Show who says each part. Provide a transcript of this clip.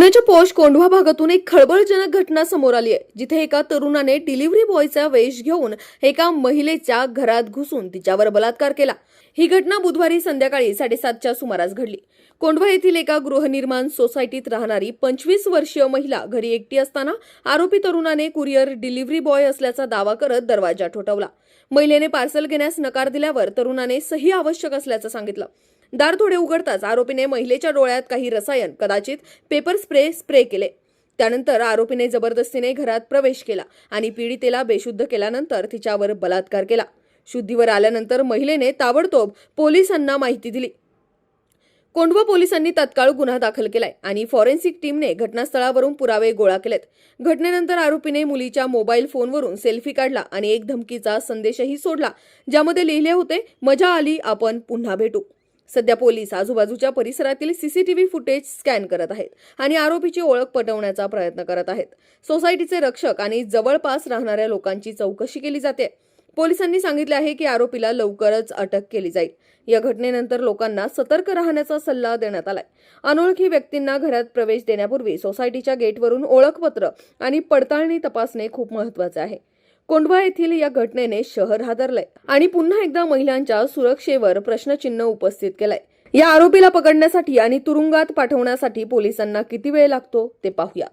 Speaker 1: पुण्याच्या पॉश कोंढवा भागातून एक खळबळजनक घटना समोर आली आहे जिथे एका तरुणाने डिलिव्हरी बॉयचा वेश घेऊन एका महिलेच्या घरात घुसून तिच्यावर बलात्कार केला. ही घटना बुधवारी संध्याकाळी साडेसातच्या सुमारास घडली. कोंढवा येथील एका गृहनिर्माण सोसायटीत राहणारी पंचवीस वर्षीय महिला घरी एकटी असताना आरोपी तरुणाने कुरिअर डिलिव्हरी बॉय असल्याचा दावा करत दरवाजा ठोठावला. महिलेने पार्सल घेण्यास नकार दिल्यावर तरुणाने सही आवश्यक असल्याचं सांगितलं. दार थोडे उघडताच आरोपीने महिलेच्या डोळ्यात काही रसायन कदाचित पेपर स्प्रे स्प्रे केले. त्यानंतर आरोपीने जबरदस्तीने घरात प्रवेश केला आणि पीडितेला बेशुद्ध केल्यानंतर तिच्यावर बलात्कार केला. शुद्धीवर आल्यानंतर महिलेने ताबडतोब पोलिसांना माहिती दिली. कोंडवा पोलिसांनी तत्काळ गुन्हा दाखल केलाय आणि फॉरेन्सिक टीमने घटनास्थळावरून पुरावे गोळा केलेत. घटनेनंतर आरोपीने मुलीच्या मोबाईल फोनवरून सेल्फी काढला आणि एक धमकीचा संदेशही सोडला ज्यामध्ये लिहिले होते मजा आली आपण पुन्हा भेटू. सध्या पोलीस आजूबाजूच्या परिसरातील सीसीटीव्ही फुटेज स्कॅन करत आहेत आणि आरोपीची ओळख पटवण्याचा प्रयत्न करत आहेत. सोसायटीचे रक्षक आणि जवळपास राहणाऱ्या लोकांची चौकशी केली जाते. पोलिसांनी सांगितले आहे की आरोपीला लवकरच अटक केली जाईल. या घटनेनंतर लोकांना सतर्क राहण्याचा सल्ला देण्यात आलाय. अनोळखी व्यक्तींना घरात प्रवेश देण्यापूर्वी सोसायटीच्या गेटवरून ओळखपत्र आणि पडताळणी तपासणे खूप महत्त्वाचे आहे. कोंढवा येथील या घटनेने शहर हादरलंय आणि पुन्हा एकदा महिलांच्या सुरक्षेवर प्रश्नचिन्ह उपस्थित केलंय. या आरोपीला पकडण्यासाठी आणि तुरुंगात पाठवण्यासाठी पोलिसांना किती वेळ लागतो ते पाहूया.